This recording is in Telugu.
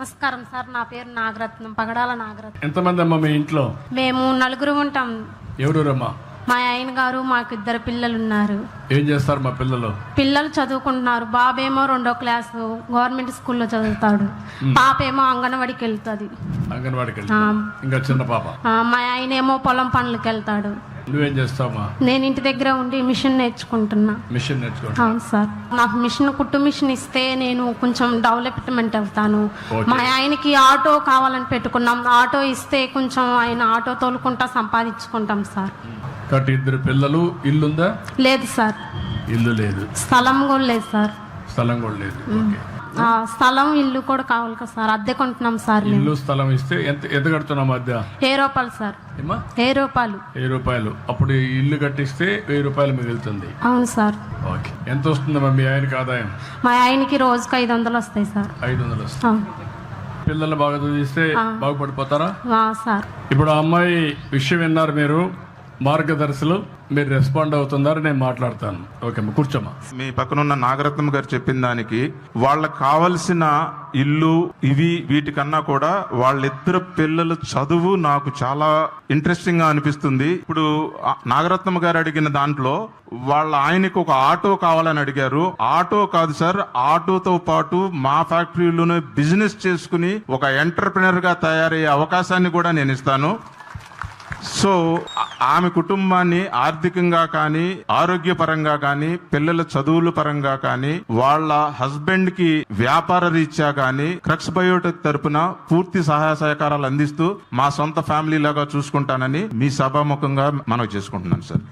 నమస్కారం సార్ నా పేరు నాగరత్నం పగడాల నాగరత్నం. ఎంతమంది అమ్మా మీ ఇంట్లో? మేము నలుగురు ఉంటాం. ఎవరమ్మా మా ఆయన గారు మాకు ఇద్దరు పిల్లలు ఉన్నారు ఏం చేస్తారు మా పిల్లలు? పిల్లలు చదువుకుంటున్నారు. బాబేమో రెండో క్లాసు గవర్నమెంట్ స్కూల్లో చదువుతాడు. పాపేమో అంగన్వాడికి వెళ్తుంది. అంగన్వాడికి ఇంకా చిన్న పాప? మా ఆయన ఏమో పొలం పనులకు వెళ్తాడు. నువ్వేం చేస్తావమ్మా? నేను ఇంటి దగ్గర ఉండి మిషన్ నేర్చుకుంటున్నా. మిషన్ నేర్చుకోండి అవును సార్. నాకు మిషన్ కుట్టు మిషన్ ఇస్తే నేను కొంచెం డెవలప్మెంట్ అవుతాను. మా ఆయనకి ఆటో కావాలని పెట్టుకున్నాం. ఆటో ఇస్తే కొంచెం ఆయన ఆటో తోలుకుంటా సంపాదించుకుంటాం సార్. కాబట్టి ఇద్దరు పిల్లలు ఇల్లుందా? లేదు సార్. ఇల్లు లేదు. స్థలం కూడా లేదు సార్. స్థలం కూడా లేదు. స్థలం ఇల్లు కూడా కావాలి కదా సార్. అద్దె కొంటున్నాం సార్ ఇల్లు స్థలం ఇస్తే ఎంత ఎంత కడుతున్నాం మధ్య ఏ రూపాయలు సార్. ఏ రూపాయలు. వెయ్యి రూపాయలు. అప్పుడు ఇల్లు కట్టిస్తే వెయ్యి రూపాయలు మిగులుతుంది. అవును సార్. ఓకే. ఎంత వస్తుందమ్మా మీ ఆయనకి ఆదాయం? మా ఆయనకి రోజుకి ఐదు వందలు వస్తాయి సార్. ఐదు వందలు వస్తుంది అవును. పిల్లల్ని బాగా చదివిస్తే బాగుపడిపోతారా? సార్. ఇప్పుడు ఆ అమ్మాయి విషయం విన్నారు మీరు. మార్గదర్శులు మీరు రెస్పాండ్ అవుతున్నారు నేను మాట్లాడతాను. ఓకే అమ్మా కూర్చోమ్మా. మీ పక్కనున్న నాగరత్నం గారు చెప్పిన దానికి వాళ్ళకి కావలసిన ఇల్లు ఇవి వీటికన్నా కూడా వాళ్ళిద్దరు పిల్లల చదువు నాకు చాలా ఇంట్రెస్టింగ్గా అనిపిస్తుంది. ఇప్పుడు నాగరత్నం గారు అడిగిన దాంట్లో వాళ్ళ ఆయనకు ఒక ఆటో కావాలని అడిగారు. ఆటో కాదు సార్ ఆటోతో పాటు మా ఫ్యాక్టరీలోనే బిజినెస్ చేసుకుని ఒక ఎంటర్ప్రినర్గా తయారయ్యే అవకాశాన్ని కూడా నేను ఇస్తాను. సో ఆమె కుటుంబాన్ని ఆర్థికంగా కానీ ఆరోగ్యపరంగా కానీ పిల్లల చదువుల పరంగా కానీ వాళ్ళ హస్బెండ్కి వ్యాపార రీత్యా కానీ క్రక్స్ బయోటెక్ తరపున పూర్తి సహాయ సహకారాలు అందిస్తూ మా సొంత ఫ్యామిలీ లాగా చూసుకుంటానని మీ సభాముఖంగా మనవి చేసుకుంటున్నాను సార్.